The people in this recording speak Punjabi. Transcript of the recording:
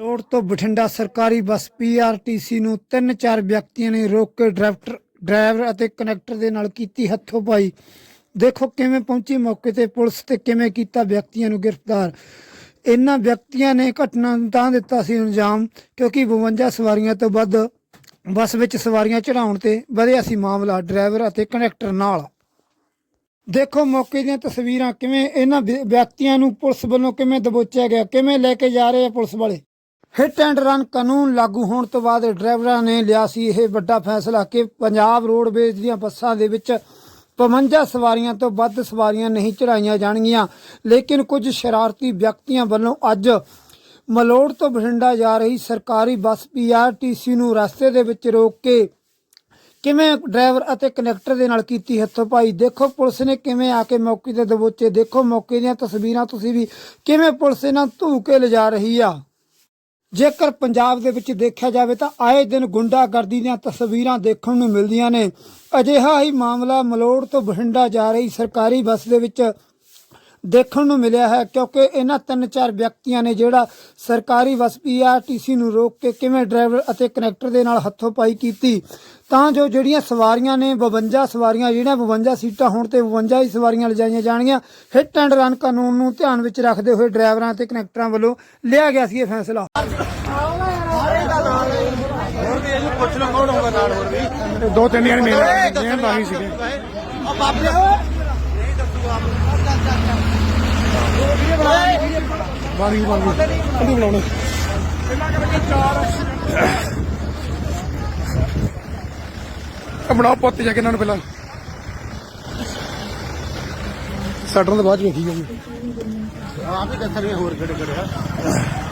ਰੋਡ ਤੋਂ ਬਠਿੰਡਾ ਸਰਕਾਰੀ ਬੱਸ ਪੀਆਰਟੀਸੀ ਨੂੰ ਤਿੰਨ ਚਾਰ ਵਿਅਕਤੀਆਂ ਨੇ ਰੋਕ ਕੇ ਡਰਾਈਵਰ ਡਰਾਈਵਰ ਅਤੇ ਕਨੈਕਟਰ ਦੇ ਨਾਲ ਕੀਤੀ ਹੱਥੋਂ ਪਾਈ ਦੇਖੋ ਕਿਵੇਂ ਪਹੁੰਚੀ ਮੌਕੇ ਤੇ ਪੁਲਿਸ ਤੇ ਕਿਵੇਂ ਕੀਤਾ ਵਿਅਕਤੀਆਂ ਨੂੰ ਗ੍ਰਿਫਤਾਰ। ਇਹਨਾਂ ਵਿਅਕਤੀਆਂ ਨੇ ਘਟਨਾ ਨੂੰ ਤਾਂ ਦਿੱਤਾ ਸੀ ਅੰਜਾਮ ਕਿਉਂਕਿ 52 ਸਵਾਰੀਆਂ ਤੋਂ ਵੱਧ ਬੱਸ ਵਿੱਚ ਸਵਾਰੀਆਂ ਚੜਾਉਣ ਤੇ ਵਧਿਆ ਸੀ ਮਾਮਲਾ ਡਰਾਈਵਰ ਅਤੇ ਕਨੈਕਟਰ ਨਾਲ। ਦੇਖੋ ਮੌਕੇ ਦੀਆਂ ਤਸਵੀਰਾਂ ਕਿਵੇਂ ਇਹਨਾਂ ਵਿ- ਵਿਅਕਤੀਆਂ ਨੂੰ ਪੁਲਿਸ ਵੱਲੋਂ ਕਿਵੇਂ ਦਬੋਚਿਆ ਗਿਆ, ਕਿਵੇਂ ਲੈ ਕੇ ਜਾ ਰਹੇ ਆ ਪੁਲਿਸ ਵਾਲੇ? ਹਿੱਟ ਐਂਡ ਰਨ ਕਾਨੂੰਨ ਲਾਗੂ ਹੋਣ ਤੋਂ ਬਾਅਦ ਡਰਾਈਵਰਾਂ ਨੇ ਲਿਆ ਸੀ ਇਹ ਵੱਡਾ ਫੈਸਲਾ ਕਿ ਪੰਜਾਬ ਰੋਡਵੇਜ਼ ਦੀਆਂ ਬੱਸਾਂ ਦੇ ਵਿੱਚ 52 ਸਵਾਰੀਆਂ ਤੋਂ ਵੱਧ ਸਵਾਰੀਆਂ ਨਹੀਂ ਚੜਾਈਆਂ ਜਾਣਗੀਆਂ। ਲੇਕਿਨ ਕੁਝ ਸ਼ਰਾਰਤੀ ਵਿਅਕਤੀਆਂ ਵੱਲੋਂ ਅੱਜ ਮਲੋੜ ਤੋਂ ਬਠਿੰਡਾ ਜਾ ਰਹੀ ਸਰਕਾਰੀ ਬੱਸ ਪੀਆਰਟੀਸੀ ਨੂੰ ਰਸਤੇ ਦੇ ਵਿੱਚ ਰੋਕ ਕੇ ਕਿਵੇਂ ਡਰਾਈਵਰ ਅਤੇ ਕਨੈਕਟਰ ਦੇ ਨਾਲ ਕੀਤੀ ਹੱਥੋਂ ਪਾਈ? ਦੇਖੋ, ਪੁਲਿਸ ਨੇ ਕਿਵੇਂ ਆ ਕੇ ਮੌਕੇ ਤੇ ਦਬੋਚੇ? ਦੇਖੋ, ਮੌਕੇ ਦੀਆਂ ਤਸਵੀਰਾਂ ਤੁਸੀਂ ਵੀ ਕਿਵੇਂ ਪੁਲਿਸ ਇਹਨਾਂ ਧੂ ਕੇ ਲਿਜਾ ਰਹੀ ਆ? ਜੇਕਰ ਪੰਜਾਬ ਦੇ ਵਿੱਚ ਦੇਖਿਆ ਜਾਵੇ ਤਾਂ ਆਏ ਦਿਨ ਗੁੰਡਾਗਰਦੀ ਦੀਆਂ ਤਸਵੀਰਾਂ ਦੇਖਣ ਨੂੰ ਮਿਲਦੀਆਂ ਨੇ। ਅਜਿਹਾ ਹੀ ਮਾਮਲਾ ਮਲੋੜ ਤੋਂ ਬਠਿੰਡਾ ਜਾ ਰਹੀ ਸਰਕਾਰੀ ਬੱਸ ਦੇ ਵਿੱਚ ਦੇਖਣ ਨੂੰ ਮਿਲਿਆ ਹੈ ਕਿਉਂਕਿ ਇਹਨਾਂ ਤਿੰਨ ਚਾਰ ਵਿਅਕਤੀਆਂ ਨੇ ਜਿਹੜਾ ਸਰਕਾਰੀ ਬੱਸ ਪੀਆਰਟੀਸੀ ਨੂੰ ਰੋਕ ਕੇ ਕਿਵੇਂ ਡਰਾਈਵਰ ਅਤੇ ਕਨੈਕਟਰ ਦੇ ਨਾਲ ਹੱਥੋਂ ਪਾਈ ਕੀਤੀ ਤਾਂ ਜੋ ਜਿਹੜੀਆਂ ਸਵਾਰੀਆਂ ਨੇ 52 ਸਵਾਰੀਆਂ ਜਿਹੜੀਆਂ 52 ਸੀਟਾਂ ਹੋਣ ਤੇ 52 ਹੀ ਸਵਾਰੀਆਂ ਲਿਜਾਈਆਂ ਜਾਣਗੀਆਂ ਹਿੱਟ ਐਂਡ ਰਨ ਕਾਨੂੰਨ ਨੂੰ ਧਿਆਨ ਵਿੱਚ ਰੱਖਦੇ ਹੋਏ ਡਰਾਈਵਰਾਂ ਅਤੇ ਕਨੈਕਟਰਾਂ ਵੱਲੋਂ ਲਿਆ ਗਿਆ ਸੀ ਇਹ ਫੈਸਲਾ। ਦੋ ਤਿੰਨ ਜਣੇ ਮਿਹਨਤ ਮਿਹਨਤਾਨੀ ਸੀਗੇ ਉਹ ਬਾਬੇ ਬਾਣੀ ਬਾਣੀ ਕੰਦੀ ਬਣਾਉਣੇ ਬਣਾਓ ਪੁੱਤ ਜਾ ਕੇ ਇਹਨਾਂ ਨੂੰ ਪਹਿਲਾਂ। ਸਟਰਾਂ ਦੇ ਬਾਅਦ ਚ ਵੇਖੀ ਜਾਊਗੀ। ਆਪ ਹੀ ਦੱਸਣਗੇ ਹੋਰ ਕਿਹੜੇ ਕਿਹੜੇ ਆ।